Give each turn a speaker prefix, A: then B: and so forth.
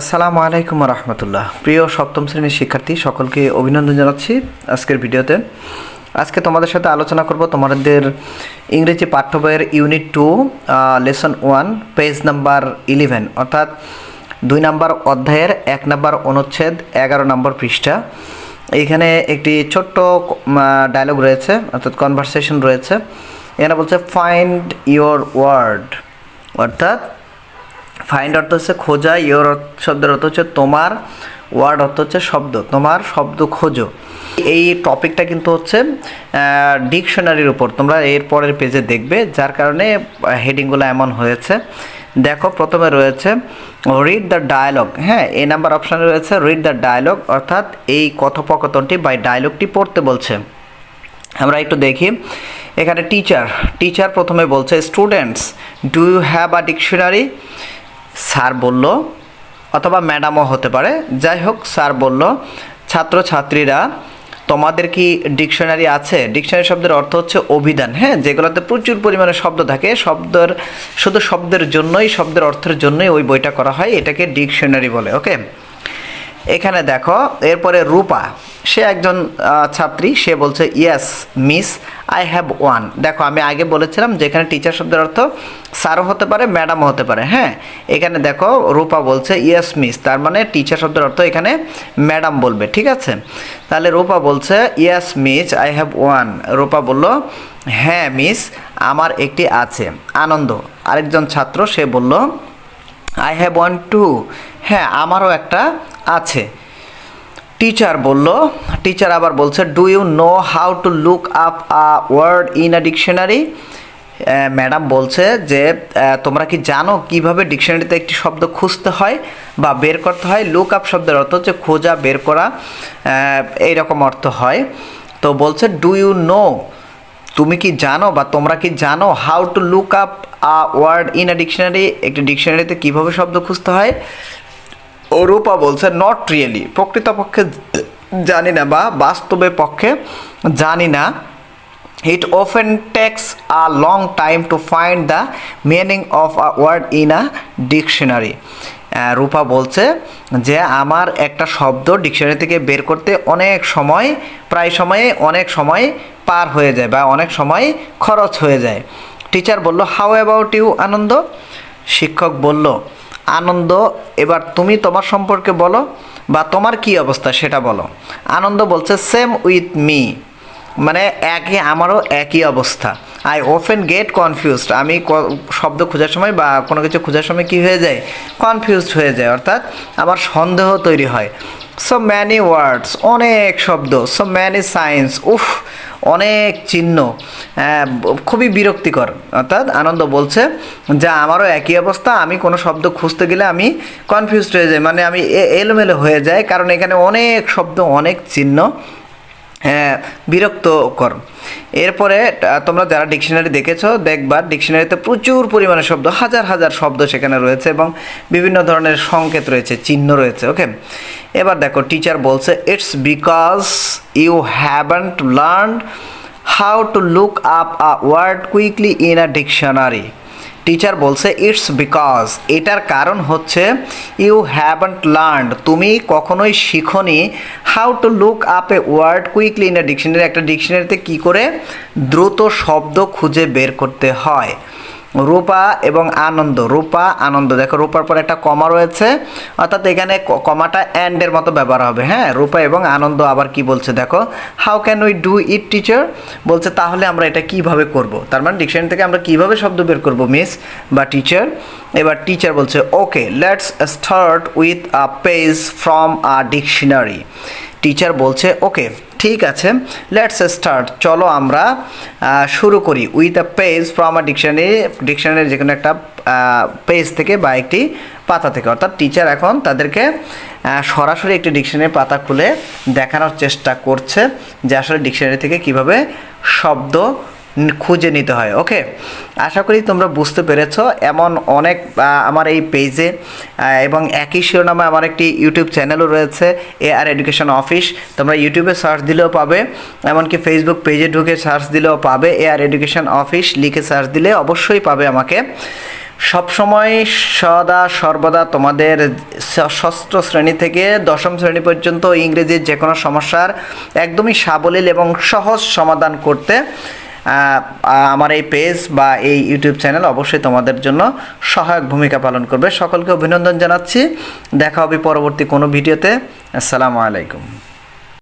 A: আসসালামু আলাইকুম রহমতুল্লাহ। প্রিয় সপ্তম শ্রেণির শিক্ষার্থী, সকলকে অভিনন্দন জানাচ্ছি আজকের ভিডিওতে। আজকে তোমাদের সাথে আলোচনা করব তোমাদের ইংরেজি পাঠ্য বইয়ের unit two lesson one, page number eleven, অর্থাৎ দুই নাম্বার অধ্যায়ের এক নাম্বার অনুচ্ছেদ, এগারো নম্বর পৃষ্ঠা। এইখানে একটি ছোট্ট ডায়লগ রয়েছে, অর্থাৎ কনভারসেশন রয়েছে। এখানে বলছে ফাইন্ড ইয়োর ওয়ার্ড অর্থাৎ ফাইন্ড অর্থ হচ্ছে খোঁজা ইয়োর শব্দের অর্থ হচ্ছে তোমার ওয়ার্ড অর্থ হচ্ছে শব্দ, তোমার শব্দ খোঁজো। এই টপিকটা কিন্তু হচ্ছে ডিকশনারির উপর। তোমরা এর পরের পেজে দেখবে, যার কারণে হেডিংগুলো এমন হয়েছে। দেখো, প্রথমে রয়েছে রিড দ্য ডায়ালগ হ্যাঁ এই নাম্বার অপশানে রয়েছে রিড দ্য ডায়ালগ অর্থাৎ এই কথোপকথনটি বা ডায়লগটি পড়তে বলছে। আমরা একটু দেখি। এখানে টিচার টিচার প্রথমে বলছে students do you have a dictionary sir বলল, অথবা ম্যাডামও হতে পারে। যাই হোক, স্যার বলল, ছাত্রছাত্রীরা, তোমাদের কি ডিকশনারি আছে? ডিকশনারি শব্দের অর্থ হচ্ছে অভিধান হ্যাঁ? যেগুলোতে প্রচুর পরিমাণে শব্দ থাকে। শব্দের, শুধু শব্দের জন্যই, শব্দের অর্থের জন্যই ওই বইটা করা হয়। এটাকে ডিকশনারি বলে, ওকে? এখানে দেখো, এরপরে রূপা। সে একজন ছাত্রী, সে বলছে yes miss I have one দেখো, আমি আগে বলেছিলাম যে এখানে টিচার শব্দের অর্থ স্যারও হতে পারে ম্যাডামও হতে পারে হ্যাঁ? এখানে দেখো, রূপা বলছে ইয়েস মিস তার মানে টিচার শব্দের অর্থ এখানে ম্যাডাম বলবে, ঠিক আছে? তাহলে রূপা বলছে yes miss I have one Rupa বলল হ্যাঁ মিস আমার একটি আছে। আনন্দ, আরেকজন ছাত্র সে বলল আই হ্যাভ ওয়ান টু হ্যাঁ আমারও একটা আছে। টিচার বলল, টিচার আবার বলছে do you know how to look up a word in a dictionary madam বলছে যে তোমরা কি জানো কীভাবে ডিকশনারিতে একটি শব্দ খুঁজতে হয় বা বের করতে হয়? লুক আপ শব্দের অর্থ হচ্ছে খোঁজা, বের করা এইরকম অর্থ হয়। তো বলছে ডু ইউ নো তুমি কি জানো বা তোমরা কি জানো how to look up a word in a dictionary একটি ডিকশনারিতে কীভাবে শব্দ খুঁজতে হয়? রূপা বলছে নট রিয়েলি প্রকৃতপক্ষে জানি না বা বাস্তবে পক্ষে জানি না। It often takes a long time to find the meaning of a word in a dictionary Rupa বলছে যে, আমার একটা শব্দ ডিকশনারি থেকে বের করতে অনেক সময়, প্রায় সময়ে অনেক সময় পার হয়ে যায় বা অনেক সময় খরচ হয়ে যায়। টিচার বলল হাউ অ্যাবাউট ইউ আনন্দ? শিক্ষক বলল আনন্দ, এবার তুমি তোমার সম্পর্কে বলো বা তোমার কি অবস্থা সেটা বলো। আনন্দ বলছে সেম উইথ মি মানে একই আমারও একই অবস্থা। আই ওফেন গেট কনফিউজড আমি শব্দ খোঁজার সময় বা কোনো কিছু খোঁজার সময় কি হয়ে যায়? কনফিউজড হয়ে যায়, অর্থাৎ আমার সন্দেহ তৈরি হয়। সো ম্যানি ওয়ার্ডস অনেক শব্দ সো ম্যানি সায়েন্স উফ, অনেক চিহ্ন খুবই বিরক্তিকর। অর্থাৎ আনন্দ বলছে যা আমারও একই অবস্থা, আমি কোনো শব্দ খুঁজতে গেলে আমি কনফিউজড হয়ে যাই মানে আমি এলোমেলো হয়ে যাই, কারণ এখানে অনেক শব্দ, অনেক চিহ্ন। বিরক্তকর। এরপরে তোমরা যারা ডিকশনারি দেখেছ, দেখবা ডিকশনারিতে প্রচুর পরিমাণে শব্দ, হাজার হাজার শব্দ সেখানে রয়েছে এবং বিভিন্ন ধরনের সংকেত রয়েছে, চিহ্ন রয়েছে ওকে এবার দেখো টিচার বলছে it's because you haven't learn how to look up a word quickly in a dictionary teacher বলছে ইটস বিকজ এটার কারণ হচ্ছে ইউ হ্যাভেন্ট লার্ন তুমি কখনোই শিখনি। How to look up a word quickly in a dictionary একটা ডিকশনারিতে কী করে দ্রুত শব্দ খুঁজে বের করতে হয়। রূপা এবং আনন্দ। রূপা, আনন্দ। দেখো, রূপার পর একটা কমা রয়েছে। অর্থাৎ এখানে কমাটা অ্যান্ডের মতো ব্যবহার হবে। হ্যাঁ রূপা এবং আনন্দ আবার কি বলছে দেখো? How can we do it teacher বলছে, তাহলে আমরা এটা কীভাবে করব? তার মানে ডিকশনারি থেকে আমরা কীভাবে শব্দ বের করব মিস বা টিচার এবার টিচার বলছে okay let's start with a page from a dictionary teacher বলছে ওকে ঠিক আছে লেটস স্টার্ট চলো আমরা শুরু করি with a page from a dictionary ডিকশনারির যে কোনো একটা পেজ থেকে বা একটি পাতা থেকে। অর্থাৎ টিচার এখন তাদেরকে সরাসরি একটি ডিকশনারি পাতা খুলে দেখানোর চেষ্টা করছে যে আসলে ডিকশনারি থেকে কীভাবে শব্দ খুঁজে নিতে হয় ওকে আশা করি তোমরা বুঝতে পেরেছ, এমন অনেক আমার এই পেজে এবং একই শিরোনামে আমার একটি ইউটিউব চ্যানেলও রয়েছে এ আর এডুকেশন অফিস তোমরা ইউটিউবে সার্চ দিলেও পাবে, এমনকি ফেসবুক পেজে ঢুকে সার্চ দিলেও পাবে এ আর এডুকেশন অফিস লিখে সার্চ দিলে অবশ্যই পাবে আমাকে। সবসময় সদা সর্বদা তোমাদের ষষ্ঠ শ্রেণি থেকে দশম শ্রেণি পর্যন্ত ইংরেজির যে কোনো সমস্যার একদমই সাবলীল এবং সহজ সমাধান করতে আমার এই পেজ বা এই ইউটিউব চ্যানেল অবশ্যই তোমাদের জন্য সহায়ক ভূমিকা পালন করবে। সকলকে অভিনন্দন জানাচ্ছি। দেখা হবে পরবর্তী কোনো ভিডিওতে। আসসালামু আলাইকুম।